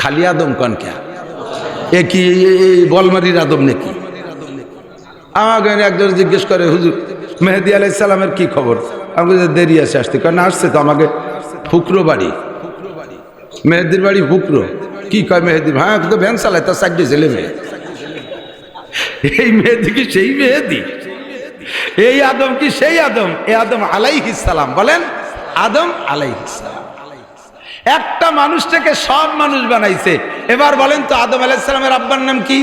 খালি আদম কন কে? এ কি বলমারির আদম নাকি? আমাকে একজন জিজ্ঞেস করে হুজুর মেহেদি আলাইসালামের কি খবর? আমি বলছি, দেরি আছে আসতে। কারণ আসছে তো আমাকে ফুকরো বাড়ি। মেহেদির বাড়ি ফুকরো? কি কয় মেহেদি হ্যাঁ তো ভ্যান চালায় তার চারটে ছেলে মেয়ে। এই মেহেদি কি সেই মেহেদি? এই আদম কি সেই আদম? এই আদম আলাইহিসালাম বলেন আদম আলাইহিসালাম একটা মানুষটাকে সব মানুষ বানাইছে। এবার বলেন তো, আদম আলাইসালামের আব্বার নাম কি?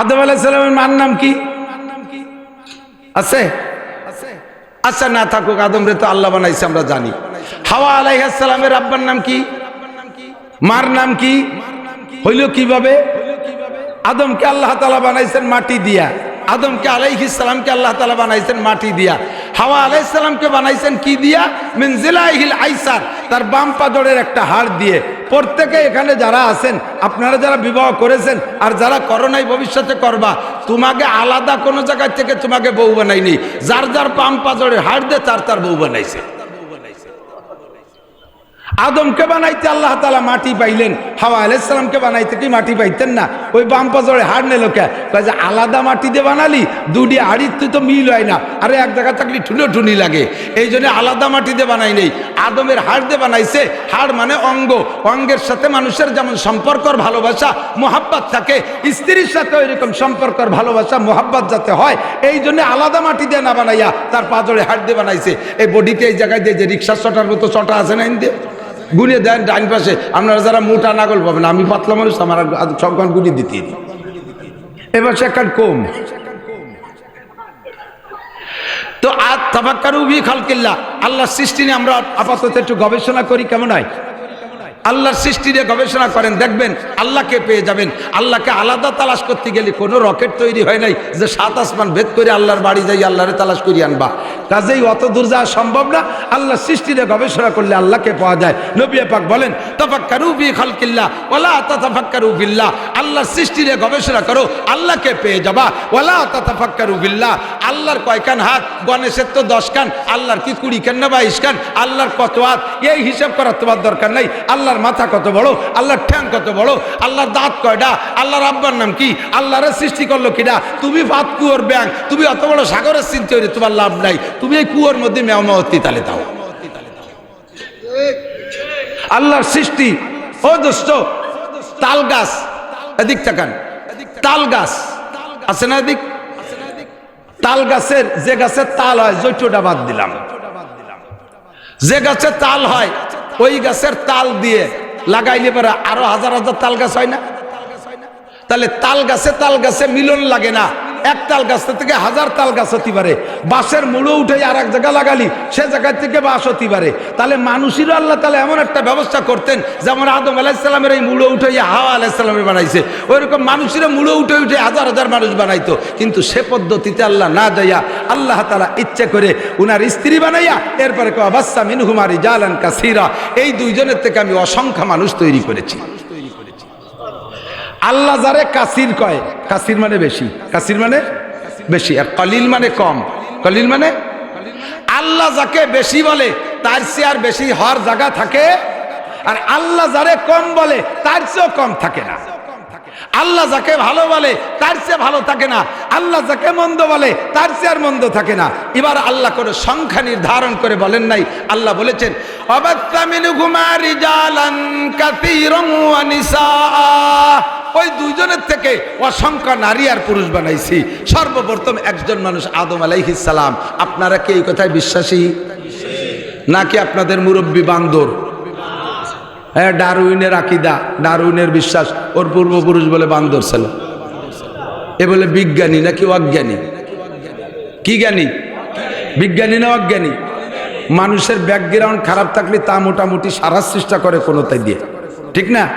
আদম আলাইসালামের মার নাম কি? আছে? আচ্ছা না থাকুক, আদম রে তো আল্লাহ বানাইছে, আমরা জানি। হাওয়া আলাইহাসালামের আব্বার নাম কি? মার নাম কি? হইল কীভাবে? আদমকে আল্লাহ তালা বানাইছেন মাটি দিয়া। আদমকে আলাইহিসালামকে আল্লাহ তালা বানাইছেন মাটি দিয়া। হাওয়া আলাইসালামকে বানাইছেন কি দিয়া? মিনজিলাইহিল আইসার, তার বাম পাজরের একটা হাড় দিয়ে। প্রত্যেকে এখানে যারা আছেন, আপনারা যারা বিবাহ করেছেন আর যারা করোনায় ভবিষ্যতে করবা, তোমাকে আলাদা কোনো জায়গার থেকে তোমাকে বউ বানাইনি যার যার বাম পাজরের হাড় দিয়ে তার তার বউ বানাইছে। আদমকে বানাইতে আল্লাহ তালা মাটি পাইলেন, হাওয়া আলাইসালামকে বানাইতে কি মাটি পাইতেন না? ওই বাম পাজরে হাড় নিল কে? যে আলাদা মাটি দিয়ে বানালি দুটি হাড়ির তুই তো মিল হয় না। আরে এক জায়গা থাকলে ঠুনো ঠুনি লাগে। এই জন্য আলাদা মাটি দিয়ে বানাই নেই। আদমের হাড় দিয়ে বানাইছে, হাড় মানে অঙ্গ। অঙ্গের সাথে মানুষের যেমন সম্পর্কর ভালোবাসা, মোহাব্বত থাকে, স্ত্রীর সাথে ওইরকম সম্পর্কর ভালোবাসা, মোহাব্বত যাতে হয়, এই জন্য আলাদা মাটি দিয়ে না বানাইয়া তার পাজরে হাড় দিয়ে বানাইছে। এই বডিতে এই জায়গায় দিয়ে যে রিক্সা চটার মতো চটা আছে না দিয়ে গুনে দেন ডাইন পাশে। আপনারা যারা মোটা নাগল পাবেন, আমি পাতলা মানুষ, আমার সবখান গুলি দিতে এবার সে একটা কম। তো আর তাবাক্কার উবি খালকিল্লা আল্লাহ সৃষ্টি নিয়ে আমরা আপাতত একটু গবেষণা করি, কেমন হয়? আল্লাহর সৃষ্টি নিয়ে গবেষণা করেন, দেখবেন আল্লাহকে পেয়ে যাবেন। আল্লাহকে আলাদা তালাশ করতে গেলে কোনো রকেট তৈরি হয় নাই যে সাত আসমান ভেদ করে আল্লাহর বাড়ি যাই আল্লাহরে তালাশ করি আনবা। কাজেই অত দূর যাওয়া সম্ভব না আল্লাহ সৃষ্টি নিয়ে গবেষণা করলে আল্লাহকে পাওয়া যায়। নবী পাক বলেন, তাফাক্কারু বি খালকিল্লা ওয়ালা তাতাফাক্কারু বিল্লাহ। আল্লাহর সৃষ্টি নিয়ে গবেষণা করো, আল্লাহকে পেয়ে যাবা। ওয়ালা তাতাফাক্কারু বিল্লাহ। আল্লাহর কয়খান হাত গণেশের তো দশ কান, আল্লাহর কি কুড়ি কান না বাইশ কান, আল্লাহর কত হাত, এই হিসাব করার তোমার দরকার নাই। আল্লাহর মাথা কত বড়? আল্লাহর ঠ্যাং কত বড়? আল্লাহর দাঁত কয়টা আল্লাহর আব্বার নাম কি? আল্লাহর সৃষ্টি করল কিনা তুমি ভাত, কুয়োর ব্যাং তুমি অত বড় সাগরের চিন্তা হইলে তোমার লাভ নাই। তুমি এই কুয়োর মধ্যে মেয়মাওয়াতি তালে দাও। আল্লাহর সৃষ্টি। ও দোস্ত, তাল গাছ। এদিক তাকান। তাল গাছ। আছে না এদিক? তাল গাছের, যে গাছের তাল হয়, জৈটটা বাদ দিলাম। যে গাছের তাল হয় ওই গাছের তাল দিয়ে লাগাইলে পরে আরও হাজার হাজার তাল গাছ হয় না? তাহলে তাল গাছে তাল গাছে মিলন লাগে না। এক তাল গাছ থেকে হাজার তাল গাছ হতে পারে। বাঁশের মুড়ো উঠে আর এক জায়গা লাগালি, সে জায়গা থেকে বাঁশ হতে পারে। তাহলে মানুষেরও আল্লাহ তাহলে এমন একটা ব্যবস্থা করতেন, যেমন আদম আলাইসালামের এই মুড়ো উঠে হাওয়া আলাইসালামের বানাইছে। ওইরকম মানুষেরও মুড়ো উঠে উঠে হাজার হাজার মানুষ বানাইতো। কিন্তু সে পদ্ধতিতে আল্লাহ না যাইয়া আল্লাহ তালা ইচ্ছে করে উনার স্ত্রী বানাইয়া এরপরে বাচ্চা মিনহুমারি জালান কাসিরা। এই দুইজনের থেকে আমি অসংখ্য মানুষ তৈরি করেছি। আল্লাহ যারে কাসির কয় কাসির মানে বেশি। কাসির মানে বেশি। আর কলিল মানে কম। কলিল মানে? আল্লাহ যাকে বেশি বলে, তার চেয়ে আর বেশি হওয়ার জায়গা থাকে। আর আল্লাহ যারে কম বলে, তার চেয়েও কম থাকে না। আল্লাহ যাকে ভালো বলে, তার চেয়ে ভালো থাকে না। আল্লাহ যাকে মন্দ বলে, তার চেয়ে আর মন্দ থাকে না। এবার আল্লাহ করে সংখ্যা নির্ধারণ করে বলেন নাই। আল্লাহ বলেছেন ওই দুইজনের থেকে অসংখ্য নারী আর পুরুষ বানাইছি। সর্বপ্রথম একজন মানুষ আদম আলাইহিস সালাম। আপনারা কি এই কথায় বিশ্বাসী? নাকি আপনাদের মুরব্বী বান্দর? হ্যাঁ ডারউইনের আকিদা, ডারউইনের বিশ্বাস, ওর পূর্বপুরুষ বলে বান্দর ছিল। এ বলে বিজ্ঞানী নাকি অজ্ঞানী? কি জ্ঞানী? বিজ্ঞানী না অজ্ঞানী? মানুষের ব্যাকগ্রাউন্ড খারাপ থাকলে তা মোটামুটি সারার চেষ্টা করে কোনো তাই দিয়ে। ঠিক না?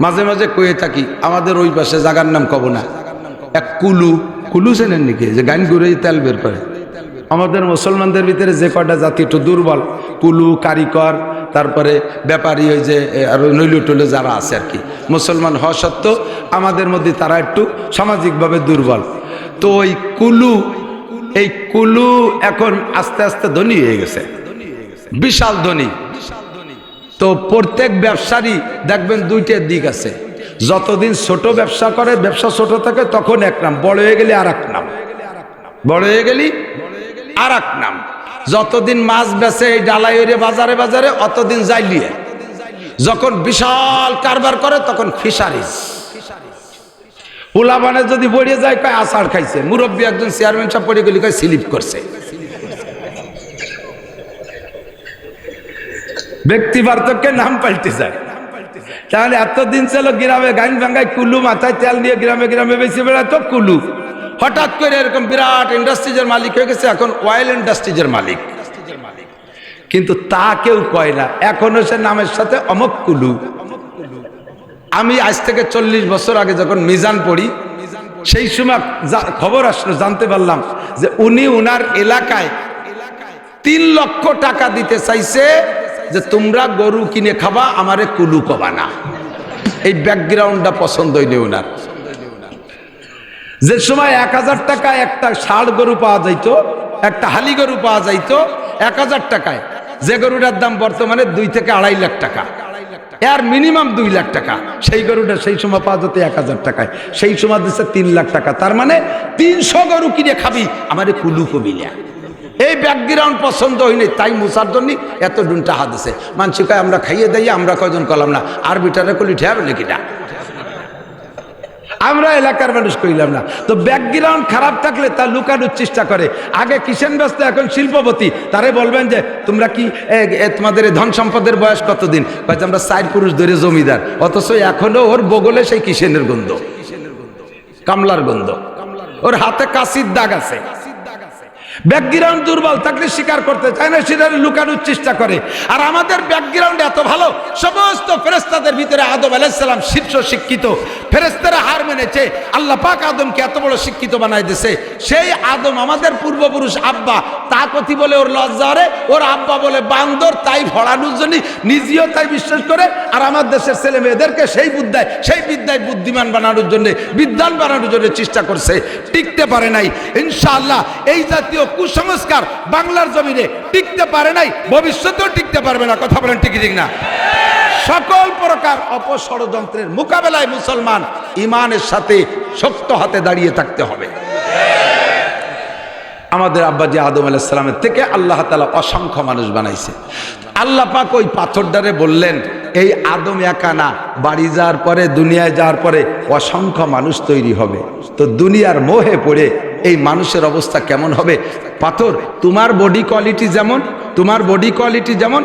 মাঝে মাঝে কয়ে থাকি, আমাদের ওই পাশে জাগার নাম কব না। এক কুলু কুলু চেনেন নাকি? যে গান ঘুরে তেল বের করে। আমাদের মুসলমানদের ভিতরে যে কয়টা জাতি একটু দুর্বল, কুলু, কারিকর, তারপরে ব্যাপারী ওই যে আর টৈলু যারা আছে আর কি। মুসলমান হওয়া সত্ত্বেও আমাদের মধ্যে তারা একটু সামাজিকভাবে দুর্বল। তো ওই কুলু, এই কুলু এখন আস্তে আস্তে ধনী হয়ে গেছে। বিশাল ধনী। তো প্রত্যেক ব্যবসারই দেখবেন দুইটার দিক আছে। যতদিন ছোট ব্যবসা করে, ব্যবসা ছোট থাকে, তখন এক নাম, বড় হয়ে গেলে আর এক নাম। বড় হয়ে গেলি আর নাম। যতদিন মাছ বেচে এই ডালাই ওরে বাজারে বাজারে, অতদিন যাইলিয়ে যখন বিশাল কারবার করে, তখন ফিশারিজ উলাবানে যদি বড়িয়ে যায়, কয় আষাঢ় খাইছে। মুরব্বী একজন চেয়ারম্যান সাহেব পড়ে গেলি, কয় স্লিপ করছে। ব্যক্তি পার্থক্যের নাম পাল্টে যায়। তাহলে এতদিন ছিল গ্রামে গাইন ভাঙ্গায় কুলু মাথায় তেল নিয়ে গ্রামে গ্রামে বেশি বেড়াতো কুলু। হঠাৎ করে এরকম বিরাট ইন্ডাস্ট্রিজের মালিক হয়ে গেছে, এখন অয়েল ইন্ডাস্ট্রিজের মালিক। কিন্তু তা কেউ কয় না, এখনও সে নামের সাথে অমক কুলু। আমি আজ থেকে চল্লিশ বছর আগে যখন মিজান পড়ি, সেই সময় খবর আসলো, জানতে পারলাম যে উনি উনার এলাকায় তিন লক্ষ টাকা দিতে চাইছে যে তোমরা গরু কিনে খাবা, আমারে কুলু কবা না। এই ব্যাকগ্রাউন্ডটা পছন্দ হইনি উনার। যে সময় এক হাজার টাকায় একটা ষাড় গরু পাওয়া যাইতো, একটা হালি গরু পাওয়া যাইতো, এক হাজার টাকায়। যে গরুটার দাম বর্তমানে দুই থেকে আড়াই লাখ টাকা। এর মিনিমাম দুই লাখ টাকা। সেই গরুটা সেই সময় পাওয়া যেত এক হাজার টাকায়। সেই সময় দিচ্ছে তিন লাখ টাকা। তার মানে তিনশো গরু কিনে খাবি, আমার কুলু কবিলা এই ব্যাকগ্রাউন্ড পছন্দ হয়নি তাই মুসার জন্য এত ডুনটা হাত দিছে। মানসি কয় আমরা খাইয়ে দেই আমরা কয়জন কলাম না। আর বিটারে কলি ঠেয়াবে নাকিটা আমরা এলাকার মানুষ কইলাম না। তো ব্যাকগ্রাউন্ড খারাপ থাকলে তা লুকানোর চেষ্টা করে। আগে কিষেন ব্যস্ত, এখন শিল্পপতি। তারে বলবেন যে, তোমরা কি তোমাদের ধন সম্পদের বয়স কতদিন? হয়তো আমরা চার পুরুষ ধরে জমিদার। অথচ এখনও ওর বগলে সেই কিষেনের গন্ধ। কামলার গন্ধ। ওর হাতে কাশির দাগ আছে। ব্যাকগ্রাউন্ড দুর্বল থাকলে স্বীকার করতে চায় না, সেটা লুকানোর চেষ্টা করে। আর আমাদের ব্যাকগ্রাউন্ড এত ভালো, সমস্ত ফেরেস্তাদের ভিতরে আদম আলাইসালাম শীর্ষ শিক্ষিত। ফেরেস্তারা হার মেনেছে, আল্লাহ পাক আদমকে এত বড় শিক্ষিত বানাই দিছে। সেই আদম আমাদের পূর্বপুরুষ আব্বা তা কথি বলে ওর লজ্জা রে, ওর আব্বা বলে বান্দর, তাই ভরানোর জন্য নিজেও তাই বিশ্বাস করে। আর আমার দেশের ছেলে মেয়েদেরকে সেই বুদ্ধায়, সেই বিদ্যায় বুদ্ধিমান বানানোর জন্য বিদ্যান বানানোর জন্য চেষ্টা করছে। টিকতে পারে নাই। ইনশাআল্লাহ এই জাতীয় কুসংস্কার বাংলার জমিনে টিকতে পারে নাই, ভবিষ্যতেও টিকতে পারবে না। কথা বলেন ঠিক ঠিক না। সকল প্রকার অপষড়যন্ত্রের মোকাবেলায় মুসলমান ইমানের সাথে শক্ত হাতে দাঁড়িয়ে থাকতে হবে। আমাদের আব্বাজি আদম আলাইসালামের থেকে আল্লাহ তালা অসংখ্য মানুষ বানাইছে। আল্লাহ পাক ওই পাথরদারে বললেন, এই আদম একা না, বাড়ি যাওয়ার পরে, দুনিয়ায় যাওয়ার পরে অসংখ্য মানুষ তৈরি হবে। তো দুনিয়ার মোহে পড়ে এই মানুষের অবস্থা কেমন হবে? পাথর তোমার বডি কোয়ালিটি যেমন তোমার বডি কোয়ালিটি যেমন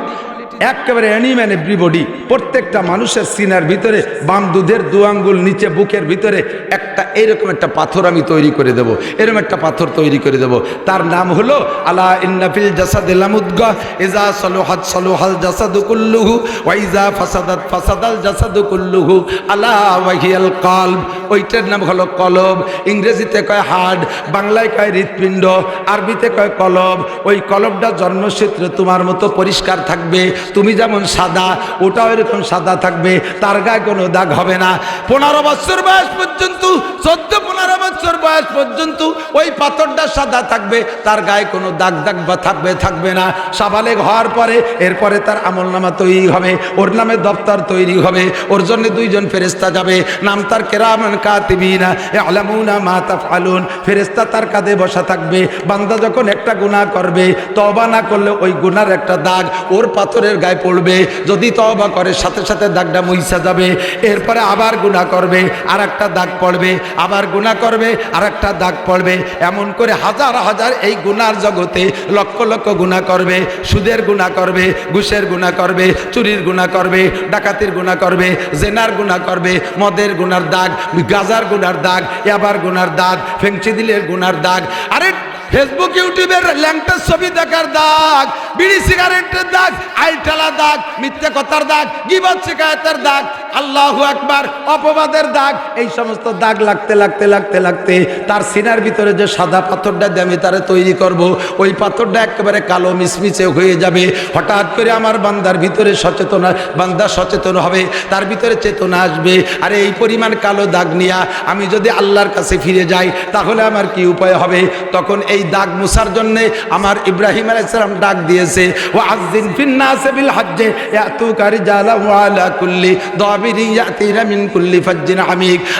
একেবারে অ্যানিম্যান এভরিবডি প্রত্যেকটা মানুষের সিনার ভিতরে, বাম দুধের দু আঙ্গুল, নিচে বুকের ভিতরে, একটা এরকম একটা পাথর আমি তৈরি করে দেব, এরকম একটা পাথর তৈরি করে দেব। তার নাম হলো, আলা ইন্নাফিল জাসাদিল্লামুদ্গা ইজা সলোহাদ সলোহাল জাসাদু কুল্লুহু ওয়াইজা ফাসাদাত ফাসাদাল জাসাদু কুল্লুহু, আলা ওয়াহিয়াল কলব। ওইটার নাম হলো কলব। ইংরেজিতে কয় হার্ড, বাংলায় কয় হৃৎপিণ্ড, আরবিতে কয় কলব। ওই কলবটা জন্মসূত্রে তোমার মতো পরিষ্কার থাকবে। তুমি যেমন সাদা, ওটাও এরকম সাদা থাকবে, তার গায়ে কোনো দাগ হবে না। পনেরো বছর বয়স পর্যন্ত, চোদ্দ, পনেরো বছর বয়স পর্যন্ত ওই পাথরটা সাদা থাকবে, তার গায়ে কোনো দাগ দাগ বা থাকবে থাকবে না। সাবালেগ হওয়ার পরে, এরপরে তার আমল নামা তৈরি হবে, ওর নামে দপ্তর তৈরি হবে, ওর জন্য দুইজন ফেরেস্তা যাবে। নাম তার কেরামান কাতিবিনা আলামুনা মা তাফআলুন। ফেরেস্তা তার কাঁধে বসা থাকবে, বান্দা যখন একটা গুনাহ করবে তবা না করলে ওই গুনার একটা দাগ ওর পাথরের গায়ে পড়বে। যদি তওবা করে, সাথে সাথে দাগটা মুইসা যাবে। এরপরে আবার গুনাহ করবে আর একটা দাগ পড়বে, আবার গুনাহ করবে আর একটা দাগ পড়বে। এমন করে হাজার হাজার এই গুনার জগতে লক্ষ লক্ষ গুনাহ করবে। সুদের গুনাহ করবে, ঘুষের গুনাহ করবে, চুরির গুনাহ করবে, ডাকাতির গুনাহ করবে, জেনার গুনাহ করবে, মদের গুনার দাগ, গাজার গুনার দাগ, ইয়াবার গুনার দাগ, ফেংচি দিলের গুনার দাগ। আরে ফেসবুক ইউটিউবের ল্যাংটার ছবি দেখার দাগ, বিড়ি সিগারেটের দাগ আইটালা দাগ, মিথ্যে কথার দাগ, গিবাদ শিকায়তের দাগ। আল্লাহ একবার অপবাদের দাগ, এই সমস্ত দাগ লাগতে লাগতে লাগতে লাগতে তার সিনার ভিতরে যে সাদা পাথরটা দিয়ে আমি তারে তৈরি করব, ওই পাথরটা একেবারে কালো মিসমিসে হয়ে যাবে। হঠাৎ করে আমার বান্দার ভিতরে সচেতনা, বান্দা সচেতন হবে, তার ভিতরে চেতনা আসবে। আর এই পরিমাণ কালো দাগ নিয়া আমি যদি আল্লাহর কাছে ফিরে যাই, তাহলে আমার কি উপায় হবে? তখন এই দাগ মুছার জন্যে আমার ইব্রাহিম আলাইসালাম ডাক দিয়েছে ও আজদিন ফিন্নাসে বিল হজ্জে, ইয়াতুকা রিজালা ওয়া আলা কুল্লি দাবিরি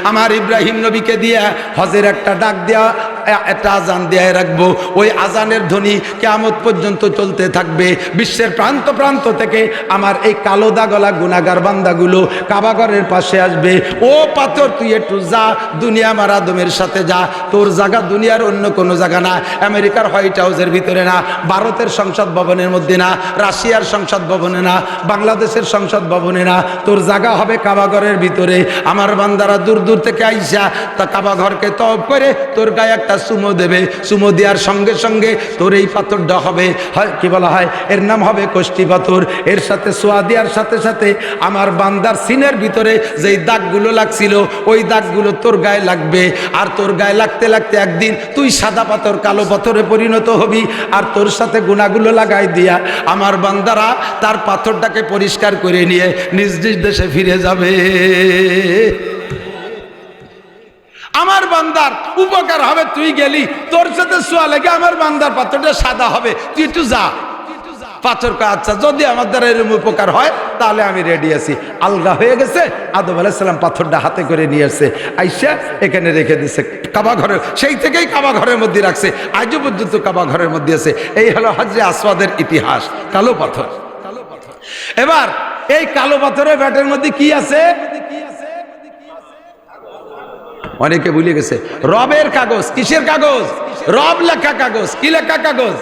আমার ইব্রাহিম নবীকে দিয়ে হজের একটা ডাক এ- একটা আজান দিয়ে রাখব। ওই আজানের ধ্বনি কেয়ামত পর্যন্ত চলতে থাকবে। বিশ্বের প্রান্ত প্রান্ত থেকে আমার এই কালো দাগলা গুনাগার বান্দাগুলো কাবাগরের পাশে আসবে। ও পাথর, তুই একটু যা, দুনিয়া আমার আদমের সাথে যা। তোর জায়গা দুনিয়ার অন্য কোনো জায়গা না। আমেরিকার হোয়াইট হাউসের ভিতরে না। ভারতের সংসদ ভবনের মধ্যে না। রাশিয়ার সংসদ ভবনে না। বাংলাদেশের সংসদ ভবনে না। তোর জায়গা হবে কাবাগরের ভিতরে। আমার বান্দারা দূর দূর থেকে আইসা তা কাবাঘরকে তব করে তোর গায়ে একটা সুমো দেবে। সুমো দেওয়ার সঙ্গে সঙ্গে তোর এই পাথরটা হবে। হয়, কি বলা হয়? এর নাম হবে কষ্টি পাথর। এর সাথে সোয়া দেওয়ার সাথে সাথে আমার বান্দার সিনের ভিতরে যেই দাগগুলো লাগছিল, ওই দাগগুলো তোর গায়ে লাগবে। আর তোর গায়ে লাগতে লাগতে একদিন তুই সাদা পাথর, কালো পাথরে পরিণত হবি। আর তোর সাথে গুণাগুলো লাগাই দিয়া আমার বান্দারা তার পাথরটাকে পরিষ্কার করে নিয়ে নিজ নিজ দেশে ফিরে যাবে। আমার বান্দার উপকার হবে, তুই গেলি। তোর সাথে শোয়া লেগে আমার বান্দার পাথরটা সাদা হবে। তুই একটু যা। পাথর আচ্ছা যদি আমার দ্বারা এরকম উপকার হয়, তাহলে আমি রেডি আছি। আলগা হয়ে গেছে, আদম আলাইসাল্লাম পাথরটা হাতে করে নিয়ে আসছে। আইসা এখানে রেখে দিছে, কাবা ঘরে সেই থেকেই কাবা ঘরের মধ্যে রাখছে। আজও পর্যন্ত কাবা ঘরের মধ্যে আছে। এই হলো হজরে আসওয়াদের ইতিহাস, কালো পাথর। এবার, এই কালো পাথরের ব্যাটের মধ্যে কি আছে? অনেকে ভুলে গেছে। রবের কাগজ, কিসের কাগজ? রব লেখা কাগজ, কি লেখা কাগজ?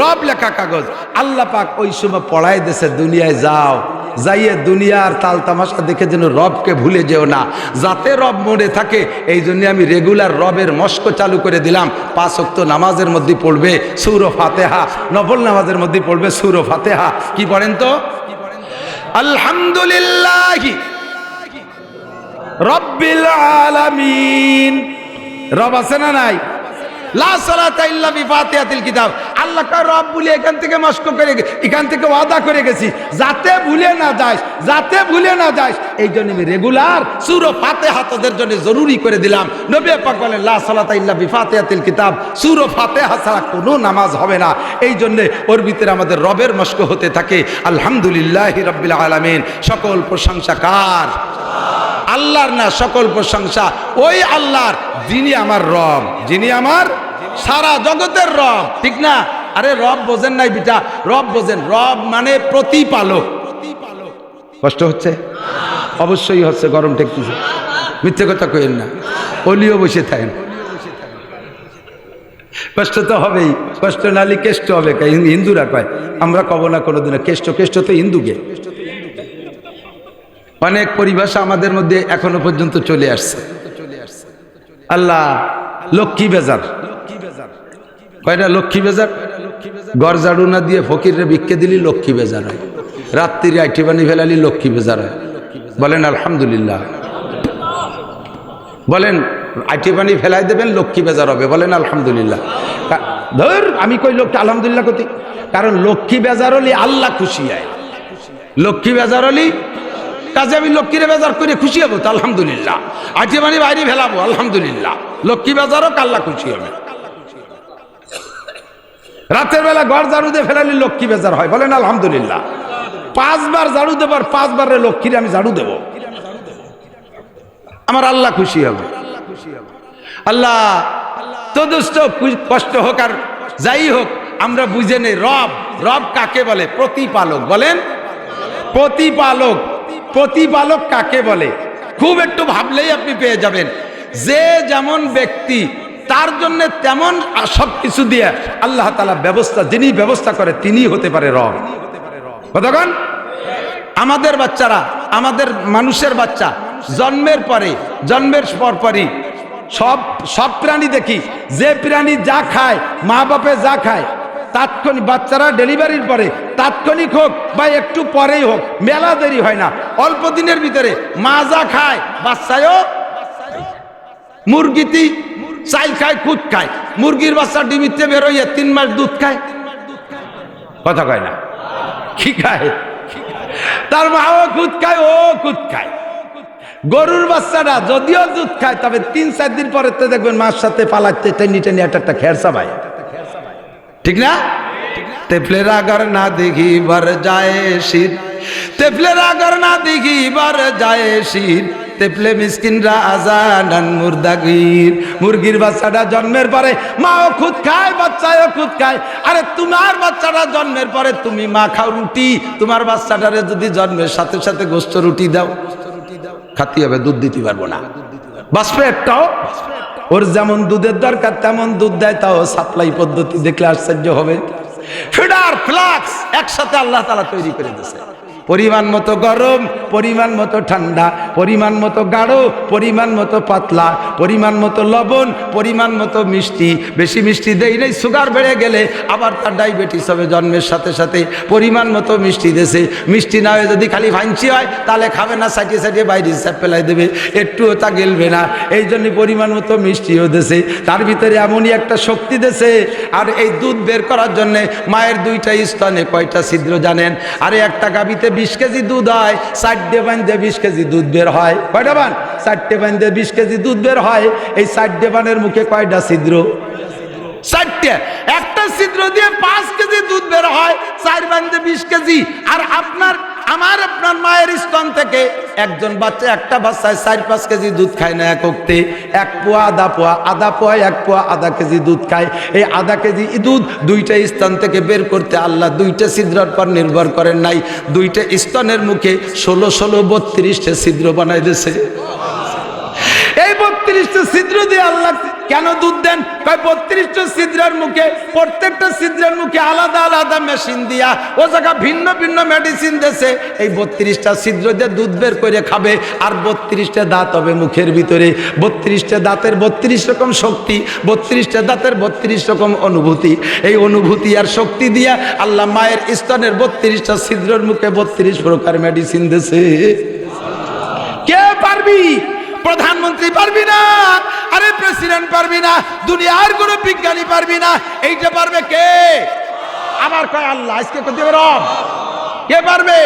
রব লেখা কাগজ। আল্লাহ পাক ওই সময় পড়াই দেশে দুনিয়ায় যাও। যাইয়ে দুনিয়ার তাল তামাশা দেখে যেন রবকে ভুলে যেও না। যাতে রব মনে থাকে, এই জন্য আমি রেগুলার রবের মস্ক চালু করে দিলাম। পাঁচ অক্ত নামাজের মধ্যে পড়বে সুর ফাতেহা, নফল নামাজের মধ্যে পড়বে সুর ফাতেহা। কি পড়েন তো? আলহামদুলিল্লাহ রব্বিল আলামিন। রব আছে না নাই? লা কিতাব। রব বলে এখান থেকে মস্ক করে এখান থেকে ওয়াদা করে গেছি। যাতে ভুলে না যাতে ভুলে না এই আমি রেগুলার জন্য জরুরি করে দিলাম। নবী পাক বলেন, লা সালাতা ইল্লা কিতাব। কোনো নামাজ হবে না। এই জন্য ওর ভিতরে আমাদের রবের মস্ক হতে থাকে। আলহামদুলিল্লাহি রাব্বিল আলামিন। সকল প্রশংসা কার? আল্লাহর না সকল প্রশংসা, ওই আল্লাহর যিনি আমার রব, যিনি আমার সারা জগতের রব, ঠিক না? আরে রব বোঝেন নাই বিটা, রব বোঝেন, রব মানে প্রতিপালক। কষ্ট হচ্ছে? অবশ্যই হচ্ছে, গরম ঠেকতেছে। মিথ্যে কথা কইেন না, অলিও বসে থাকেন। কষ্ট তো হবেই, কষ্ট নালি কেষ্ট হবে হিন্দুরা কয়, আমরা কব না কোনোদিনও, কেষ্ট কেষ্ট তো হিন্দুকে। অনেক পরিভাষা আমাদের মধ্যে এখনও পর্যন্ত চলে আসছে। আল্লাহ লক্ষ্মী বেজার। কয়টা লক্ষ্মী বেজার? গড় ঝাড়ু না দিয়ে ফকিরে ভিক্ষে দিলি লক্ষ্মী বেজার হয়। রাত্রির আইটি বানি ফেলালি লক্ষ্মী বেজার হয়। বলেন, আলহামদুলিল্লাহ। বলেন, আইটি পানি ফেলাই দেবেন, লক্ষ্মী বেজার হবে। বলেন, আলহামদুলিল্লাহ। ধর, আমি কই লক্ষ্মী আলহামদুলিল্লাহ কতি? কারণ লক্ষ্মী বেজার হলে আল্লাহ খুশি হয়। লক্ষ্মী বেজার হলি কাজে আমি লক্ষ্মীরে বেজার করে খুশি হব তো, আলহামদুলিল্লাহ। আইটি পানি বাইরে ফেলাবো, আলহামদুলিল্লাহ। লক্ষ্মী বেজারও কাল্লা খুশি হবে। রাতের বেলা ঘর ঝাড়ু দিয়ে ফেলালি লক্ষ্মী বেজার হয়, বলেন আলহামদুলিল্লাহ। পাঁচবার ঝাড়ু দেবার পাঁচবারে লক্ষ্মীরে আমি ঝাড়ু দেবো। আমার আল্লাহ খুশি হবে। আল্লাহ, তো কষ্ট হোক আর যাই হোক, আমরা বুঝে নেই রব। রব কাকে বলে? প্রতিপালক। বলেন, প্রতিপালক। প্রতিপালক কাকে বলে? খুব একটু ভাবলেই আপনি পেয়ে যাবেন। যে যেমন ব্যক্তি, তার জন্য তেমন সব কিছু দিয়ে আল্লাহ তালা ব্যবস্থা, যিনি ব্যবস্থা করে, তিনি হতে পারে রব। কতক্ষণ? আমাদের বাচ্চারা, আমাদের মানুষের বাচ্চা, জন্মের পরে, জন্মের পর পরই সব সব প্রাণী দেখি। যে প্রাণী যা খায়, মা বাপে যা খায় তাৎক্ষণিক বাচ্চারা ডেলিভারির পরে তাৎক্ষণিক হোক বা একটু পরেই হোক, মেলা দেরি হয় না। অল্প দিনের ভিতরে মাজা খায়, বাচ্চায়ও মুরগিতি চাইল খায় কুদ খায়। মুরগির বাচ্চা ডিমিতে বেরোইয়া তিন মাস দুধ খায়। কথা কয় না? কি খায়? তার মাও কুদ খায়, ও কুদ খায়। গরুর বাচ্চারা যদিও দুধ খায়, তবে তিন, চার দিন পরে তো দেখবেন মার সাথে পালাতে টেনি টেনি একটা একটা খেরসা ভাই ঠিক না? তেফলের আগর না দেখি বার যায় শীত। তেফলের আগর না দেখি বার যায় শীত। তেফলে মিসকিনরা আজানান মুর্দাগির মুরগির বাচ্চাটা জন্মের পরে মাও খুদ খায়, বাচ্চাও খুদ খায়। আরে তোমার বাচ্চাটা জন্মের পরে তুমি মা খাও রুটি। তোমার বাচ্চাটারে যদি জন্মের সাথে সাথে গোস্ত রুটি দাও গোষ্ট রুটি দাও, খাতি হবে, দুধ দিতে পারব না। বাষ্পে একটাও। ওর যেমন দুধের দরকার, তেমন দুধ দেয়, তাও সাপ্লাই পদ্ধতি দেখলে আশ্চর্য হবে। ফিডার, ফ্লাক্স, একসাথে আল্লাহ তালা তৈরি করে দিয়েছে। পরিমাণ মতো গরম, পরিমাণ মতো ঠান্ডা পরিমাণ মতো গাঢ়, পরিমাণ মতো পাতলা, পরিমাণ মতো লবণ, পরিমাণ মতো মিষ্টি। বেশি মিষ্টি দেই নেই, সুগার বেড়ে গেলে আবার তার ডায়াবেটিস হবে, জন্মের সাথে সাথে পরিমাণ মতো মিষ্টি দেশে মিষ্টি না হয়ে যদি খালি ভাইঞ্চি হয়, তাহলে খাবে না সাইটে সাইটে বাইরে হিসাব ফেলাই দেবে, একটুও তা গেলবে না। এই জন্য পরিমাণ মতো মিষ্টিও দেশে তার ভিতরে এমনই একটা শক্তি দেশে আর এই দুধ বের করার জন্যে মায়ের দুইটা স্তনে কয়টা ছিদ্র জানেন? আরে একটা গাবিতে বিশ কেজি দুধ হয় চারটে বান্ধে বিশ কেজি দুধ বের হয়। কয়টা বান? চারটে দিয়ে বিশ কেজি দুধ বের হয়। এই চারটে পানের মুখে কয়টা ছিদ্র? চারটে। একটা ছিদ্র দিয়ে পাঁচ কেজি দুধ বের হয়, চার বান্ধে বিশ কেজি। আর আপনার আপনার মায়ের স্তন থেকে একজন বাচ্চা একটা বাচ্চায় চার, পাঁচ কেজি দুধ খায় না এক অক্তে এক পোয়া, আধা পোয়া আধা পোয়া এক পোয়া, আধা কেজি দুধ খায়। এই আধা কেজি দুধ দুইটা স্তন থেকে বের করতে আল্লাহ দুইটা ছিদ্রের পর নির্ভর করেন নাই। দুইটা স্তনের মুখে ষোলো ষোলো, বত্রিশটা ছিদ্র বানাই দিয়েছে। এই বত্রিশটা ছিদ্র দিয়ে আল্লাহ কেন দুধ দেন, কয় বত্রিশটা ছিদ্রের মুখে, প্রত্যেকটা ছিদ্রের মুখে আলাদা আলাদা মেশিন দিয়া, ও জায়গা ভিন্ন ভিন্ন মেডিসিন দেশে এই বত্রিশটা ছিদ্র দিয়ে দুধ বের করে খাবে, আর বত্রিশটা দাঁত হবে মুখের ভিতরে। বত্রিশটা দাঁতের বত্রিশ রকম শক্তি, বত্রিশটা দাঁতের বত্রিশ রকম অনুভূতি। এই অনুভূতি আর শক্তি দিয়া আল্লাহ মায়ের স্তনের বত্রিশটা ছিদ্রের মুখে বত্রিশ প্রকার মেডিসিন দেশে কে পারবি? প্রধানমন্ত্রী পারবি না, আরে প্রেসিডেন্ট পারবি না, দুনিয়ার কোন বিজ্ঞানী পারবি না, এইটা পারবে কে? আমার কয় আল্লাহ, আজকে করতে রব কে পারবে?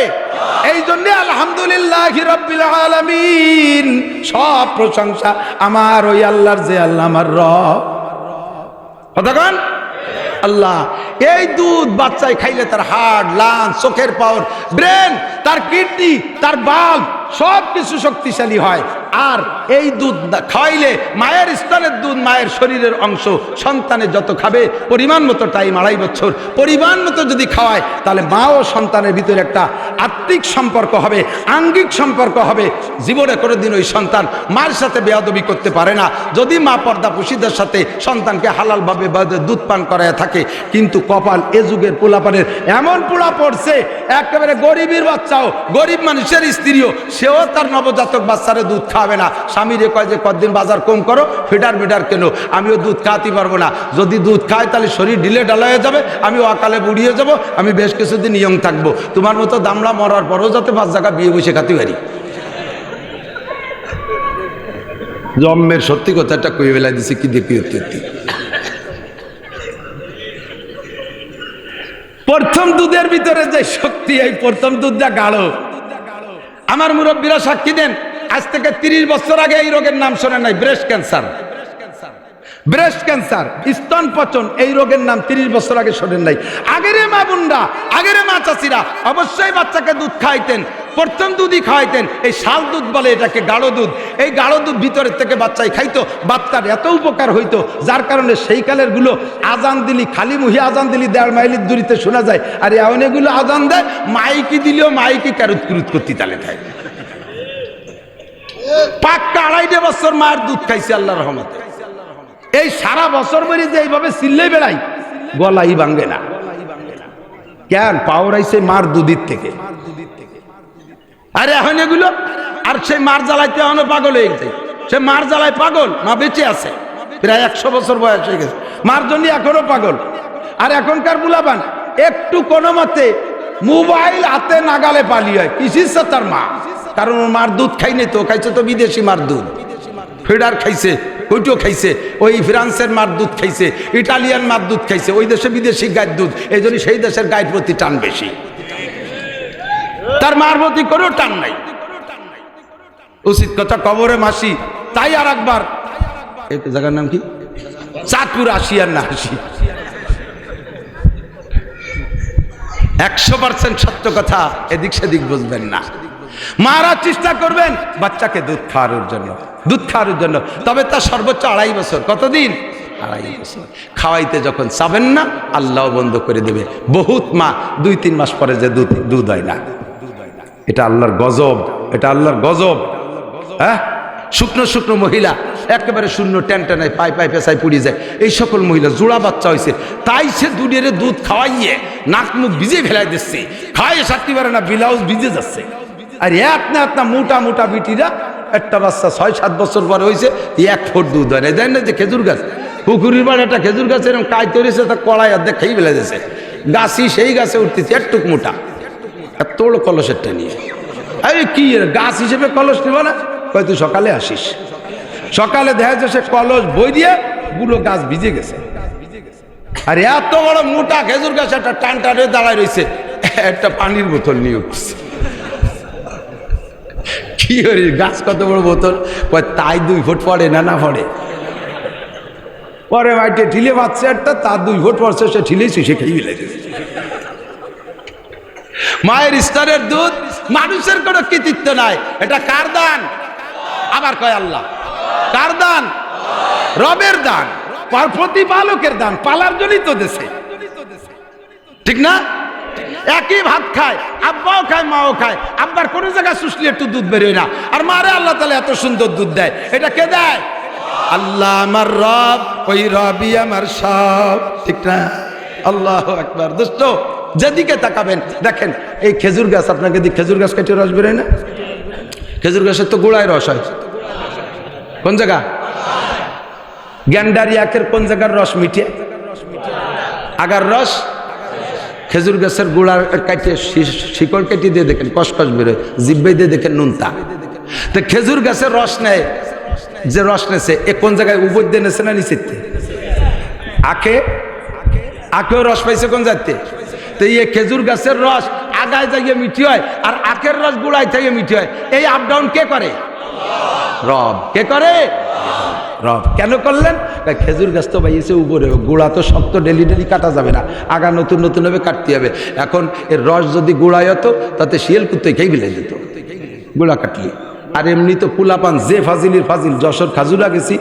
এই জন্য আলহামদুলিল্লাহ রব্বিল সব প্রশংসা আমার ওই আল্লাহর যে আল্লাহ, আমার রব। কতক্ষণ আল্লাহ, এই দুধ বাচ্চায় খাইলে তার হার্ট লাঞ্চ চোখের পাওয়ার, ব্রেন, তার কিডনি, তার বাল্ব সব কিছু শক্তিশালী হয়। আর এই দুধ খাওয়াইলে মায়ের স্তনের দুধ মায়ের শরীরের অংশ, সন্তানে যত খাবে, পরিমাণ মতো টাইম, আড়াই বছর, পরিমাণ মতো যদি খাওয়ায়, তাহলে মা ও সন্তানের ভিতরে একটা আত্মিক সম্পর্ক হবে, আঙ্গিক সম্পর্ক হবে। জীবনে কোনোদিন ওই সন্তান মায়ের সাথে বেয়াদবি করতে পারে না। যদি মা পর্দা পুষিদের সাথে সন্তানকে হালালভাবে দুধ পান করায় থাকে কিন্তু কপাল এ যুগের পোলাপানের এমন পোড়া পড়ছে, একেবারে গরিবের বাচ্চাও, গরিব মানুষের স্ত্রীও, সেও তার নবজাতক বাচ্চারে দুধ খাওয়াবে না। স্বামীরে কয় যে কদিন বাজার কম করো ফিটার মিটার কেন? আমিও দুধ খাওয়াতে পারব না। যদি দুধ খাই, তাহলে শরীর ঢিলে ঢালা হয়ে যাবে, আমি অকালে বুড়িয়ে যাব, আমি বেশ কিছুদিন ইয়ং থাকব। তোমার মতো দামড়া মরার পরও যাতে পাঁচ জায়গা বিয়ে বসে খাতে পারি। জন্মের সত্যি কথাটা কই বেলা দিছে, কি দেখি অত্যুত্তি প্রথম দুধের ভিতরে যে শক্তি, এই প্রথম দুধটা গাঢ়। আমার মুরব্বীরা সাক্ষী দেন, আজ থেকে তিরিশ বছর আগে এই রোগের নাম শোনেন নাই, ব্রেস্ট ক্যান্সার। ব্রেস্ট ক্যান্সার স্তন পচন, এই রোগের নাম তিরিশ বছর আগে শোনেন নাই। আগেরে মা বোনরা আগেরে মা চাষিরা অবশ্যই বাচ্চাকে দুধ খাইতেন প্রথম দুধই খাওয়াইতেন, এই শাল দুধ বলে এটাকে গাঢ় দুধ। এই গাঢ় দুধ ভিতরের থেকে বাচ্চাই খাইতো, বাচ্চার এত উপকার হইতো, যার কারণে সেই কালেরগুলো আজান দিলি, খালি মুহি আজান দিলি, দেড় মাইলির দূরিতে শোনা যায়। আর এমন এগুলো আজান দেয়, মাইকি দিলেও মাইকি ক্যারুত কুরুত করতে তালে থাকে পাক্কা আড়াইটে বছর মায়ের দুধ খাইছে আল্লাহ রহমতে। এই সারা বছর ধরে যে এইভাবে চিল্লে বেড়াই, গলাই ভাঙ্গে না। কেন? পাওয়ার আইছে মার দুধের থেকে। আরে এখন এগুলো, আর সেই মার জ্বালাইতে এখনও পাগল হয়ে গেছে। সে মার জ্বালায় পাগল মা বেঁচে আছে? প্রায় একশো বছর বয়স হয়ে গেছে। মার জন্য এখনও পাগল। আর এখনকার বুলাবান, একটু কোনো মতে মোবাইল হাতে নাগালে পালিয়ে হয়। কিসির তার মা? কারণ মার দুধ খাইনি তো খাইছে তো বিদেশি মার দুধ। ফেডার খাইছে। ওইটাও খাইছে, ওই ফ্রান্সের মার দুধ খাইছে, ইটালিয়ান মার দুধ খাইছে, ওই দেশে বিদেশি গায়ের দুধ, এই জন্য সেই দেশের গায়ের প্রতি টান বেশি। তার মার প্রতি কোনো টান নাই। উচিত কথা কবরে মাসি, তাই আর একবার। জায়গার নাম কি? চাঁদপুর আসি আর না আসি একশো পার্সেন্ট সত্য কথা, এদিক সেদিক বুঝবেন না। মারা চেষ্টা করবেন, বাচ্চাকে দুধ খাওয়ানোর জন্য, দুধ খাওয়ানোর জন্য। তবে তার সর্বোচ্চ আড়াই বছর। কতদিন? আড়াই বছর। খাওয়াইতে যখন চাবেন না, আল্লাহ বন্ধ করে দেবে। বহুত মা, দুই তিন মাস পরে যে দুধ দুধ হয় না। এটা আল্লাহর গজব, এটা আল্লাহর গজব। হ্যাঁ? শুকনো শুকনো মহিলা, একেবারে শূন্য ট্যান টানায় পাই পাই পেশায় পুড়িয়ে যায়। এই সকল মহিলা, জোড়া বাচ্চা হয়েছে তাই সে দুধের দুধ খাওয়াইয়ে নাক মুখ ভিজে ফেলাই দিচ্ছে। খাওয়াই সারতে পারে না, ব্লাউজ ভিজে যাচ্ছে। আর এক না এক না মোটা মোটা বিটিরা, একটা বাচ্চা ছয়, সাত বছর পরে হয়েছে এক ফুট দুধ হয় দেন না যে খেজুর গাছ। পুকুরির বাড়ি একটা খেজুর গাছ এরকম কাজ তৈরিছে, তা কড়াই অর্ধেক খেয়ে ফেলে দিয়েছে। গাছই সেই গাছে উঠতেছে, একটুক মোটা। তোর কলসেরটা নিয়ে। আরে কি গাছ হিসেবে কলস নিব না? কয়, তুই সকালে আসিস। সকালে দেখা যাচ্ছে কলস বই দিয়ে গুলো গাছ ভিজে গেছে। আর এত বড় মোটা খেজুর গাছ, একটা টান টানে দাঁড়ায় রয়েছে একটা পানির বোতল নিয়ে উঠছে। কি করি গাছ কত বড় বোতল? তাই দুই ফুট পড়ে না না পড়ে? পরে মাইটে ঠিলে পাচ্ছে একটা, তার দুই ফুট পড়ছে, সে ঠিলেছি সে খেয়ে ফেলে মায়ের স্তরের দুধ, মানুষের কোনো কৃতিত্ব নাই। এটা কার দান? আবার কয় আল্লাহ। কার দান? রবের দান। পার- প্রতিপালকের দান, পালার জন্যই তো দেশে। ঠিক না? একই ভাত খায়, আব্বাও খায়, মাও খায়। আব্বার কোনো জায়গায় শুষলে একটু দুধ বেরোয় না। আর মারে আল্লাহ তালা এত সুন্দর দুধ দেয়। এটা কে দেয়? আল্লাহ আমার রব, ওই রবি আমার সব। ঠিক না? আল্লাহ একবার দোস্ত যেদিকে তাকাবেন, দেখেন, এই খেজুর গাছ, আপনাকে দি খেজুর গাছ কেটে রস বেরোয় না? খেজুর গাছের তো গোড়ায় রস হয়। কোন জায়গা? গ্যান্ডারি কোন জায়গার রস মিঠে আগার রস? খেজুর গাছের গোড়ার কাটিয়ে শি- শিকড় কেটে দিয়ে দেখেন, কসকস বেরোয় জিব্বে দিয়ে দেখেন নুনতা। তো খেজুর গাছের রস নেয়, যে রস নেছে, এ কোন জায়গায় উপর দিয়ে নেছে না নিচের? আখে? আখেও রস পাইছে কোন যাতে তো এই খেজুর গাছের রস আগায় যাইয়ে মিঠি হয়, আর আখের রস গুড়ায় থেকে মিঠি হয়। এই আপ ডাউন কে করে? রব। কে করে? রব। কেন করলেন? খেজুর গাছ তো বাইয়েছে উপরে, গুড়া তো শক্ত, ডেলি ডেলি কাটা যাবে না। আগা নতুন নতুন হবে, কাটতে হবে। এখন এর রস যদি গুড়ায় হতো, তাতে শিয়াল কুত্তে খেয়ে বিলাই দিত। গুড়া কাটলি। আর এমনি তো পুলাপান, যে ফাজিলির ফাজিল, যশোর খাজুরা গেছি।